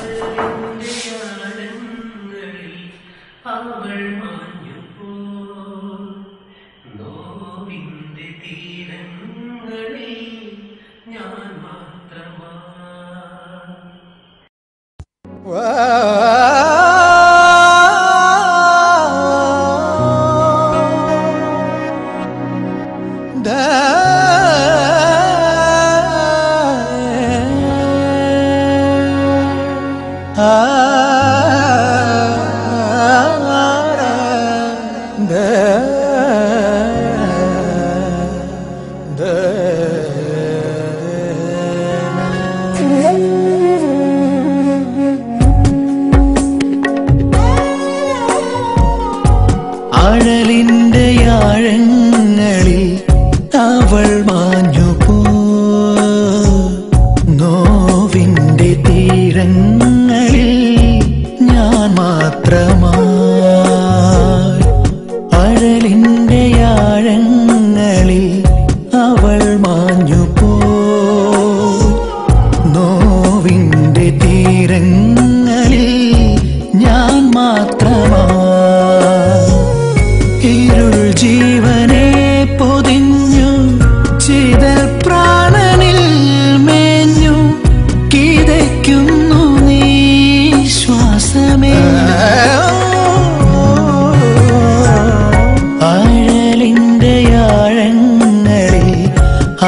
അവളുടെ ആനങ്ങളിൽ അവൾ മാഞ്ഞപ്പോൾ നോവിന്റെ തീരങ്ങളിൽ ഞാൻ മാത്രമാ Whoa. മാഞ്ഞു പോ നോവിന്റെ തീരങ്ങളിൽ ഞാൻ മാത്രമാ അഴലിൻ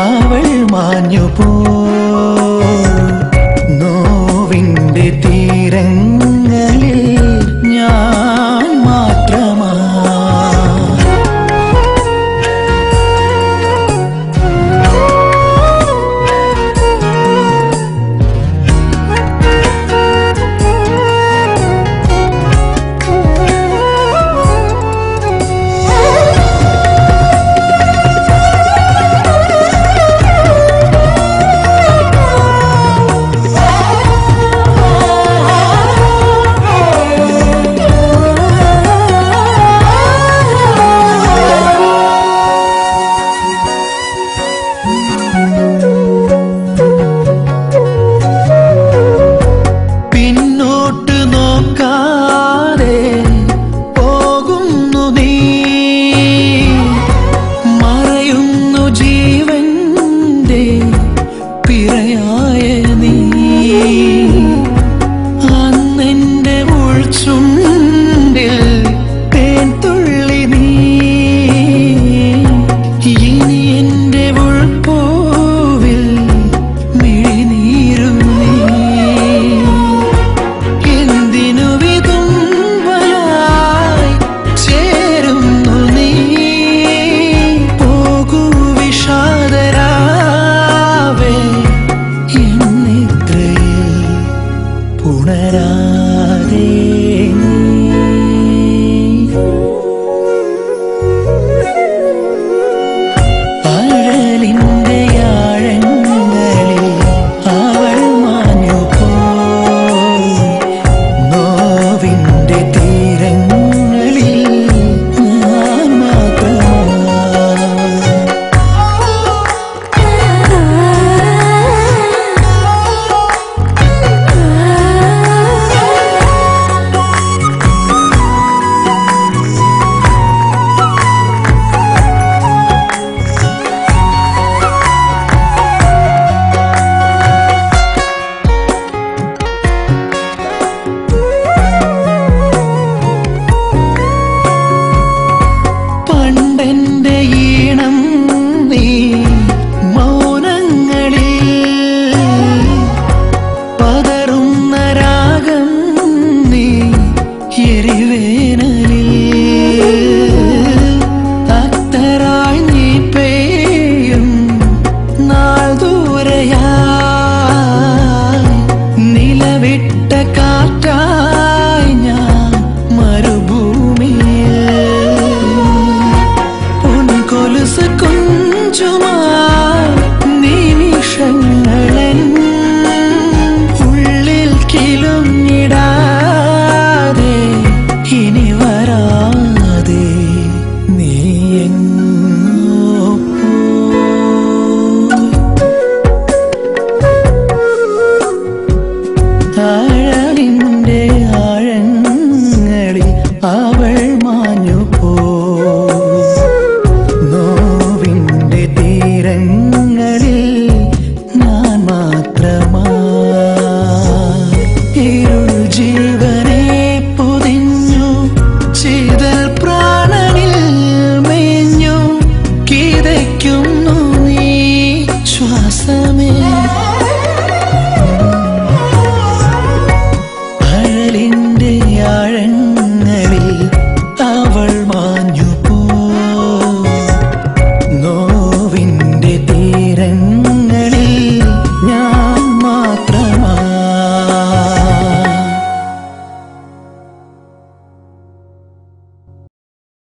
അവൾ മാഞ്ഞുപോ